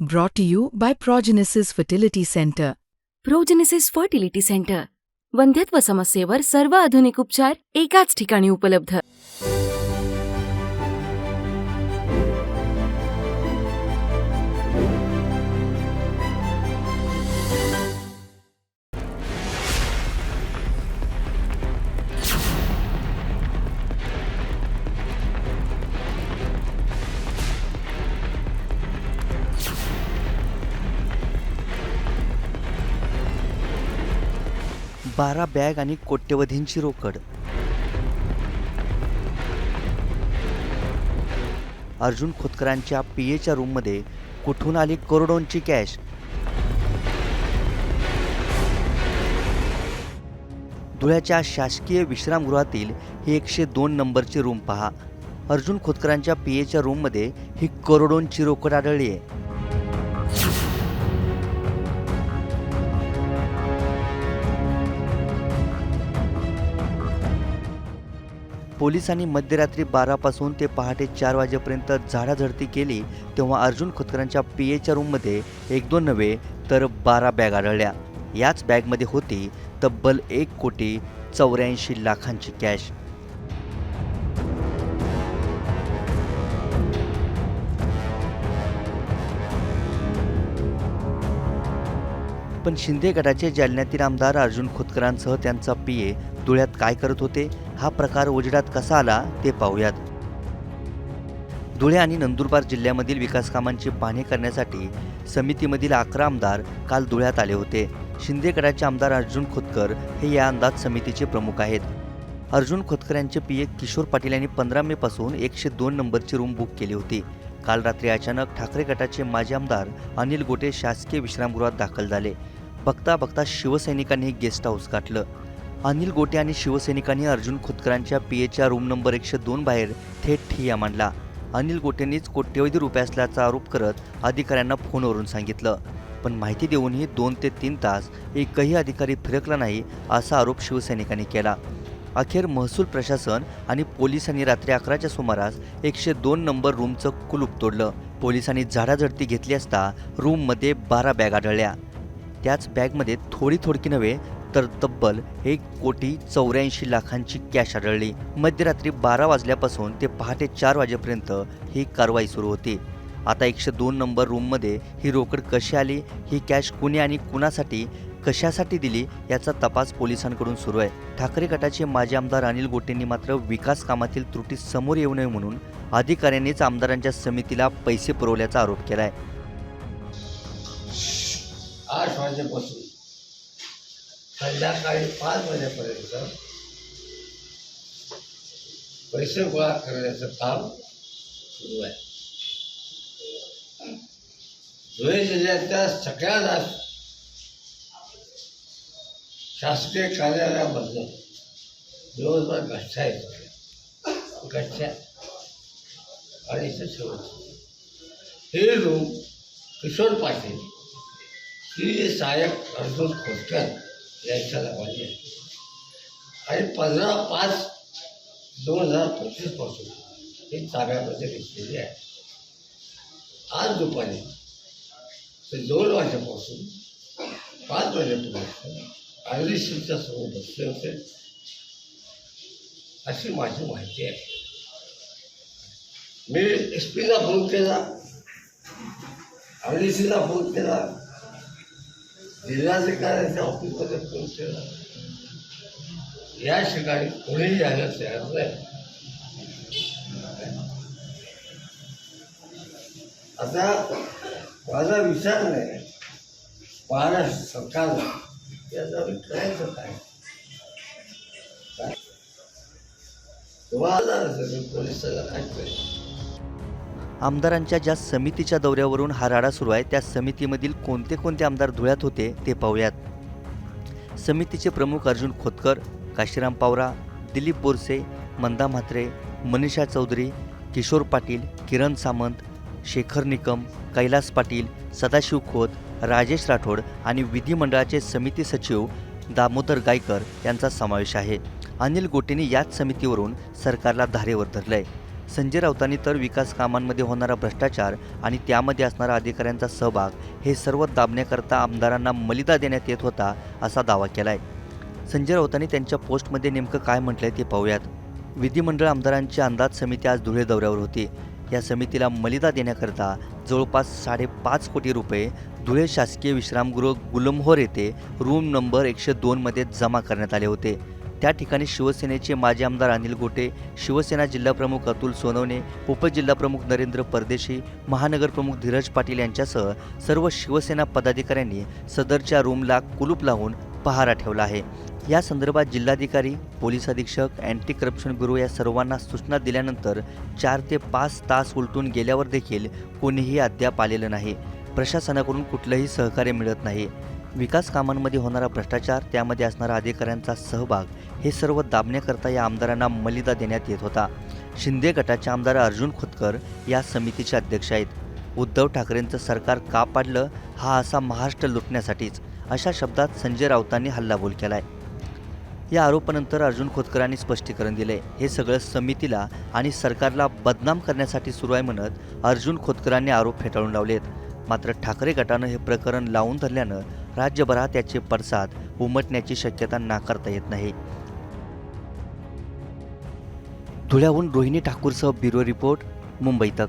Brought to you by Progenesis Fertility Center. Progenesis fertility center वंध्यत्व समस्येवर सर्व आधुनिक उपचार एकाच ठिकाणी उपलब्ध बारा बॅग आणि कोट्यवधींची रोकड. अर्जुन खोतकरांच्या पी एच्या रूममध्ये कुठून आली करोडोंची कॅश? धुळ्याच्या शासकीय विश्रामगृहातील ही एकशे दोन नंबरची रूम पहा. अर्जुन खोतकरांच्या पी एच्या रूममध्ये ही करोडोंची रोकड आढळली आहे. पोलिसांनी मध्यरात्री बारापासून ते पहाटे चार वाजेपर्यंत झाडाझडती केली तेव्हा अर्जुन खोतकरांच्या पी एच्या रूममध्ये एक दोन नव्हे तर बारा बॅग आढळल्या. याच बॅगमध्ये होती तब्बल एक कोटी चौऱ्याऐंशी लाखांची कॅश. पण शिंदे गटाचे जालन्यातील आमदार अर्जुन खोतकरांसह त्यांचा पी ए धुळ्यात काय करत होते? हा प्रकार उजेडात कसा आला ते पाहूयात. धुळे आणि नंदुरबार जिल्ह्यामधील विकास कामांची पाहणी करण्यासाठी समितीमधील अकरा आमदार काल धुळ्यात आले होते. शिंदे गटाचे आमदार अर्जुन खोतकर हे या अंदाज समितीचे प्रमुख आहेत. अर्जुन खोतकर यांचे पीए किशोर पाटील यांनी पंधरा मे पासून एकशे दोन नंबरची रूम बुक केली होती. काल रात्री अचानक ठाकरे गटाचे माजी आमदार अनिल गोटे शासकीय विश्रामगृहात दाखल झाले. बघता बघता शिवसैनिकांनी गेस्ट हाऊस गाठलं. अनिल गोटे आणि शिवसैनिकांनी अर्जुन खोतकरांच्या पीएच्या रूम नंबर एकशे दोन बाहेर थेट ठिय्या मांडला. अनिल गोटेंनीच कोट्यवधी रुपये असल्याचा आरोप करत अधिकाऱ्यांना फोनवरून सांगितलं. पण माहिती देऊनही दोन ते तीन तास एकही अधिकारी फिरकला नाही असा आरोप शिवसैनिकांनी केला. अखेर महसूल प्रशासन आणि पोलिसांनी रात्री अकराच्या सुमारास एकशे दोन नंबर रूमचं कुलूप तोडलं. पोलिसांनी झाडाझडती घेतली असता रूममध्ये बारा बॅग आढळल्या. त्याच बॅगमध्ये थोडी थोडकी नव्हे तर तब्बल एक कोटी चौऱ्याऐंशी लाखांची कॅश आढळली. मध्यरात्री बारा वाजल्यापासून ते पहाटे चार वाजेपर्यंत ही कारवाई सुरू होती. आता एकशे दोन नंबर रूममध्ये ही रोकड कशी आली? ही कॅश कुणी आणि कुणासाठी? कशासाठी दिली? याचा तपास पोलिसांकडून सुरू आहे. ठाकरे गटाचे माजी आमदार अनिल गोटेंनी मात्र विकास कामातील त्रुटी समोर येऊ नये म्हणून अधिकाऱ्यांनीच आमदारांच्या समितीला पैसे पुरवल्याचा आरोप केलाय. आठ वाजेपासून संध्याकाळी पाच वाजेपर्यंत पैसे गोळा करण्याचं काम सुरू आहे. धुळे जिल्ह्याच्या सगळ्या शासकीय कार्यालयामधनं दिवसभर गठ्ठा येतो. गठ्ठ्या आणि इथं शेवट हे रूम किशोर पाटील श्री सहाय्यक अर्जुन खोतकर यांच्याला पाहिजे आणि पंधरा पाच दोन हजार पंचवीसपासून ही ताब्यामध्ये घेतलेली आहे. आज दुपारी ते दोन वाजेपासून पाच वाजेपर्यंत आयुर्वेदच्या समोर बसले होते. अशी माझी माहिती आहे. मी एस पीला फोन केला आयुर्वेदीला फोन केला. जिल्हाधिकाऱ्यांच्या ऑफिसमध्ये फोन केला या ठिकाणी कोणीही यायला तयार नाही. आता माझा विचार नाही. महाराष्ट्र सरकारला याचा करायचं काय? काय? तुम्हाला पोलिसाला काय करेल आमदारांच्या ज्या समितीच्या दौऱ्यावरून हा राडा सुरू आहे त्या समितीमधील कोणते कोणते आमदार धुळ्यात होते ते पाहूयात. समितीचे प्रमुख अर्जुन खोतकर काशीराम पावरा दिलीप बोरसे मंदा म्हात्रे मनीषा चौधरी किशोर पाटील किरण सामंत शेखर निकम कैलास पाटील सदाशिव खोत राजेश राठोड आणि विधिमंडळाचे समिती सचिव दामोदर गायकर यांचा समावेश आहे. अनिल गोटेने याच समितीवरून सरकारला धारेवर आहे संजय राऊतांनी तर विकास कामांमध्ये होणारा भ्रष्टाचार आणि त्यामध्ये असणारा अधिकाऱ्यांचा सहभाग हे सर्व दाबण्याकरता आमदारांना मलिदा देण्यात येत होता असा दावा केलाय. संजय राऊतांनी त्यांच्या पोस्टमध्ये नेमकं काय म्हटलंय ते पाहूयात. विधिमंडळ आमदारांची अंदाज समिती आज धुळे दौऱ्यावर होती. या समितीला मलिदा देण्याकरता जवळपास साडेपाच कोटी रुपये धुळे शासकीय विश्रामगृह गुलमहोर येथे रूम नंबर एकशे दोनमध्ये जमा करण्यात आले होते. त्या ठिकाणी शिवसेनेचे माजी आमदार अनिल गोटे शिवसेना जिल्हाप्रमुख अतुल सोनवणे उपजिल्हाप्रमुख नरेंद्र परदेशी महानगरप्रमुख धीरज पाटील यांच्यासह सर्व शिवसेना पदाधिकाऱ्यांनी सदरच्या रूमला कुलूप लावून पहारा ठेवला आहे. या संदर्भात जिल्हाधिकारी पोलीस अधीक्षक अँटी करप्शन ब्युरो या सर्वांना सूचना दिल्यानंतर चार ते पाच तास उलटून गेल्यावर देखील कोणीही अद्याप आलेलं नाही. प्रशासनाकडून कुठलंही सहकार्य मिळत नाही. विकास कामांमध्ये होणारा भ्रष्टाचार त्यामध्ये असणारा अधिकाऱ्यांचा सहभाग हे सर्व दाबण्याकरता या आमदारांना मलिदा देण्यात येत होता. शिंदे गटाचे आमदार अर्जुन खोतकर या समितीचे अध्यक्ष आहेत. उद्धव ठाकरेंचं सरकार का पाडलं हा असा महाराष्ट्र लुटण्यासाठीच अशा शब्दात संजय राऊतांनी हल्लाबोल केलाय. या आरोपानंतर अर्जुन खोतकरांनी स्पष्टीकरण दिले हे सगळं समितीला आणि सरकारला बदनाम करण्यासाठी सुरू आहे म्हणत अर्जुन खोतकरांनी आरोप फेटाळून लावलेत. मात्र ठाकरे गटानं हे प्रकरण लावून धरल्यानं राज्यभरात याचे पडसाद उमटण्याची शक्यता नाकारता येत नाही. धुळ्याहून रोहिणी ठाकूरसह ब्युरो रिपोर्ट मुंबई तक.